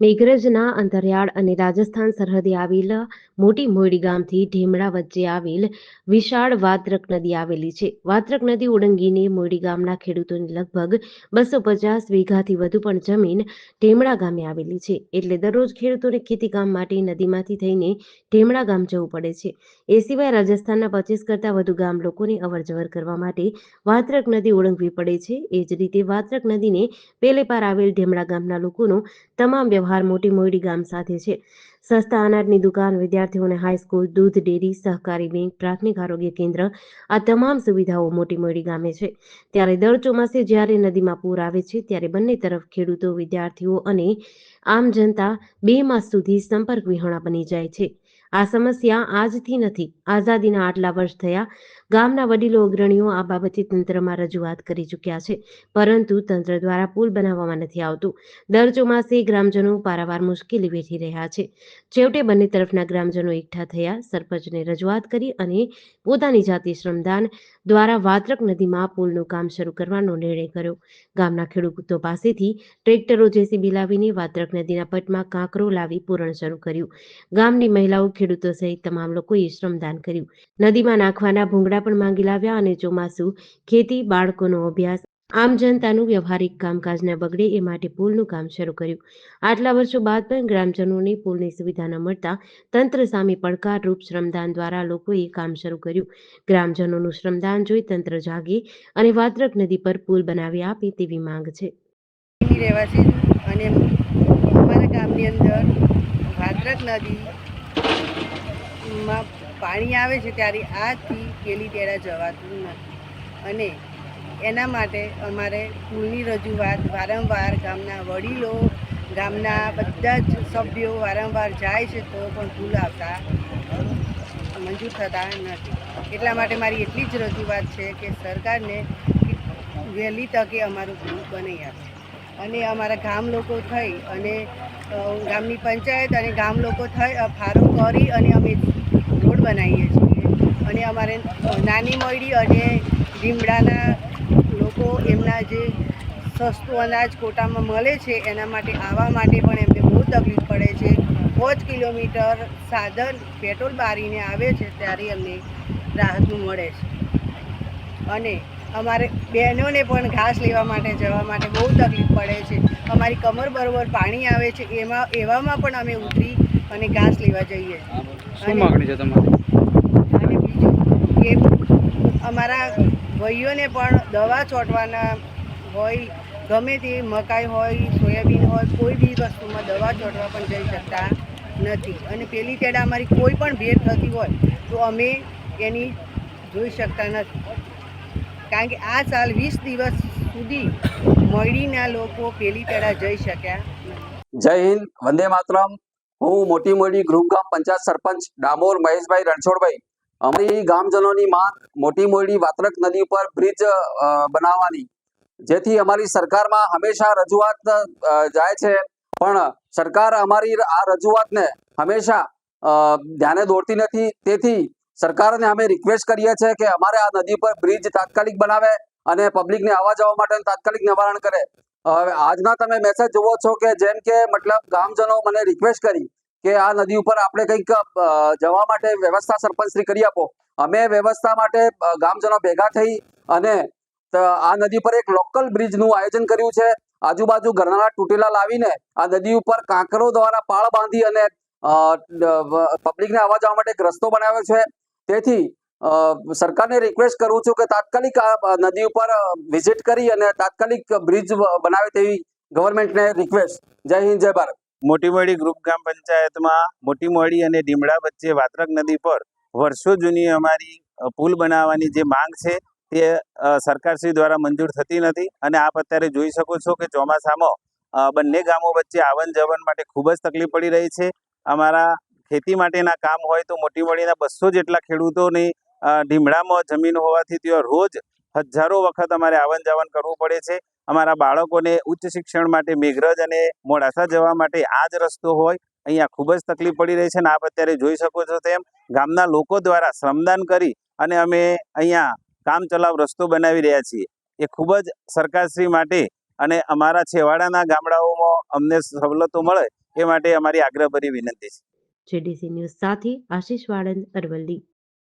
મેઘરજના અંતરિયાળ અને રાજસ્થાન સરહદે આવેલા મોટી મોયડી ગામથી ઢેમડા વચ્ચે આવેલ વિશાળ વાત્રક નદી આવેલી છે. વાત્રક નદી ઓળંગીને મોયડી ગામના ખેડૂતોની લગભગ બસો પચાસ વીઘાથી વધુ પણ જમીન ઢેમડા ગામે આવેલી છે. એટલે દરરોજ ખેડૂતોને ખેતી કામ માટે નદીમાંથી થઈને ઢેમડા ગામ જવું પડે છે. એ સિવાય રાજસ્થાનના પચીસ કરતાં વધુ ગામ લોકોને અવરજવર કરવા માટે વાત્રક નદી ઓળંગવી પડે છે. એ જ રીતે વાત્રક નદીને પેલે પાર આવેલ ઢેમડા ગામના લોકોનો તમામ વ્યવહાર મોટી મોયડી ગામ સાથે છે. સસ્તા અનાજની દુકાન, વિદ્યાર્થીઓને હાઈસ્કૂલ દૂધ, ડેરી, સહકારી બેંક, પ્રાથમિક આરોગ્ય કેન્દ્ર, આ તમામ સુવિધાઓ મોટી મોયડી ગામે છે. ત્યારે દર ચોમાસે જ્યારે નદીમાં પૂર આવે છે, ત્યારે બંને તરફ ખેડૂતો, વિદ્યાર્થીઓ અને આમ જનતા બે માસ સુધી સંપર્ક વિહોણા બની જાય છે. આ સમસ્યા આજથી નથી, આઝાદીના આટલા વર્ષ થયા. ગામના વડીલો, અગ્રણીઓ આ બાબતે તંત્રમાં રજૂઆત કરી ચૂક્યા છે, પરંતુ તંત્ર દ્વારા પુલ બનાવવામાં નથી આવતું. દર ચોમાસે ગ્રામજનો પારાવાર મુશ્કેલી વેઠી રહ્યા છે. છેવટે બંને તરફના ગ્રામજનો એકઠા થયા, સરપંચને રજૂઆત કરી અને પોતાની જાતિ શ્રમદાન દ્વારા વાત્રક નદીમાં પુલનું કામ શરૂ કરવાનો નિર્ણય કર્યો. ગામના ખેડૂતો પાસેથી ટ્રેક્ટરો જેસીબી લાવીને વાત્રક નદીના પટમાં કાંકરો લાવી પૂરણ શરૂ કર્યું. ગામની મહિલાઓ ખેડૂતો સહિત તમામ લોકોએ શ્રમદાન કર્યું. નદીમાં નાખવાના ભૂંગળા પણ માંગી લાવ્યા અને ચોમાસું, ખેતી, બાળકોનો અભ્યાસ, આમ જનતાનું વ્યવહારિક કામકાજ ન બગડે એ માટે પુલનું કામ શરૂ કર્યું. આટલા વર્ષો બાદ પણ ગ્રામજનોને પુલની સુવિધા ન મળતા તંત્ર સામે પડકારરૂપ શ્રમદાન દ્વારા લોકોએ કામ શરૂ કર્યું. ગ્રામજનોનું શ્રમદાન જોઈ તંત્ર જાગે અને વાત્રક નદી પર પુલ બનાવી આપે તેવી માંગ છે. અને અમારા ગામની અંદર ભાદ્રક નદીમાં પાણી આવે છે ત્યારે આથી કેલી ટેડા જવાતું નથી. અને એના માટે અમારે પુલની રજૂઆત વારંવાર ગામના વડીલો, ગામના બધા જ સભ્યો વારંવાર જાય છે તો પણ ભૂલ આવતા મંજૂર થતા નથી. એટલા માટે મારી એટલી જ રજૂઆત છે કે સરકારને વહેલી તકે અમારું ભૂલ બનાવી આપે. અને અમારા ગામ લોકો થઈ અને ગામની પંચાયત અને ગામ લોકો થઈ ફાળો કરી અને અમે રોડ બનાવીએ છીએ. અને અમારે નાની મળી અને લીમડાના લોકો એમના જે સસ્તું અનાજ કોટામાં મળે છે, એના માટે આવવા માટે પણ એમને બહુ તકલીફ પડે છે. પાંચ કિલોમીટર સાધન પેટ્રોલ બારીને આવે છે, ત્યારે એમને રાહતનું મળે છે. અને અમારે બહેનોને પણ ઘાસ લેવા માટે જવા માટે બહુ તકલીફ પડે છે. અમારી કમર બરોબર પાણી આવે છે એમાં એવામાં પણ અમે ઉતરી અને ઘાસ લેવા જઈએ. શું અને- માગણી છે તમારી? અને બીજું કે અમારા ભાઈઓને પણ દવા છોટવાના હોય ગમે તે મકાઈ હોય સોયાબીન હોય કોઈ બી વસ્તુમાં દવા છોટવા પણ જઈ શકતા નથી. અને પેલી તેડા અમારી કોઈ પણ ભેટ થતી હોય તો અમે એની જોઈ શકતા નથી. કારણ કે આ સાલ વીસ દિવસ સુધી મોયડીના લોકો પેલી તેડા જઈ શક્યા. જય હિન્દ, વંદે માતરમ. હું મોટી મોડી ગૃહગામ ગામ પંચાયત સરપંચ ડામોર મહેશભાઈ રણછોડભાઈ. અમારી ગામજનોની માંગ મોટી મોટી વાત્રક નદી ઉપર બ્રિજ બનાવવાની. જેથી અમારી સરકારમાં હંમેશા રજૂઆત જાય છે. પણ સરકાર અમારી આ રજૂઆતને હંમેશા ધ્યાને દોડતી નથી. તેથી સરકારને અમે રિક્વેસ્ટ કરીએ છીએ કે અમારે આ નદી પર બ્રિજ તાત્કાલિક બનાવે. અને પબ્લિકને આવવા જવા માટે તાત્કાલિક નિવારણ કરે. હવે આજના તમે મેસેજ જુઓ છો કે જેમ કે મતલબ ગામજનો મને રિક્વેસ્ટ કરી કે આ નદી ઉપર આપણે કંઈક જવા માટે વ્યવસ્થા સરપંચશ્રી કરી આપો. અમે વ્યવસ્થા માટે ગામજનો ભેગા થઈ અને આ નદી પર એક લોકલ બ્રિજનું આયોજન કર્યું છે. આજુબાજુ ઘરના તૂટેલા લાવીને આ નદી ઉપર કાંકરો દ્વારા પાળ બાંધી અને પબ્લિકને આવવા જવા માટે એક રસ્તો બનાવ્યો છે. તેથી સરકારને રિક્વેસ્ટ કરું છું કે તાત્કાલિક આ નદી ઉપર વિઝિટ કરી અને તાત્કાલિક બ્રિજ બનાવે તેવી ગવર્મેન્ટને રિક્વેસ્ટ જય હિન્દ, જય ભારત. મોટી મોડી ગ્રુપ ગ્રામ પંચાયતમાં મોટી મોડી અને ડીમડા વચ્ચે વાત્રક નદી પર વર્ષો જૂની અમારી પુલ બનાવવાની જે માંગ છે તે સરકારશ્રી દ્વારા મંજૂર થતી નથી અને આપ અત્યારે જોઈ શકો છો કે ચોમાસામાં બંને ગામો વચ્ચે આવન જવન માટે ખૂબ જ તકલીફ પડી રહી છે. અમારા ખેતી માટેના કામ હોય તો મોટી મોડીના બસો જેટલા ખેડૂતોની અ, ડીમડામાં જમીન હોવાથી ત્યાં રોજ હજારો વખત અમારે આવન જાવન કરવું પડે છે. અમારા બાળકોને ઉચ્ચ શિક્ષણ માટે મેઘરજ અને મોડાસા જવા માટે આ જ રસ્તો હોય. અહીંયા ખૂબ જ તકલીફ પડી રહી છે અને આપ અત્યારે જોઈ શકો છો તેમ ગામના લોકો દ્વારા શ્રમદાન કરી અને અમે અહીંયા કામ ચલાવ રસ્તો બનાવી રહ્યા છીએ. એ ખૂબ જ સરકારશ્રી માટે અને અમારા છેવાડાના ગામડાઓમાં અમને સવલતો મળે એ માટે અમારી આગ્રહભરી વિનંતી છે. જેડીસી ન્યૂઝ સાથે આશીષ વાળંદ અરવલ્લી.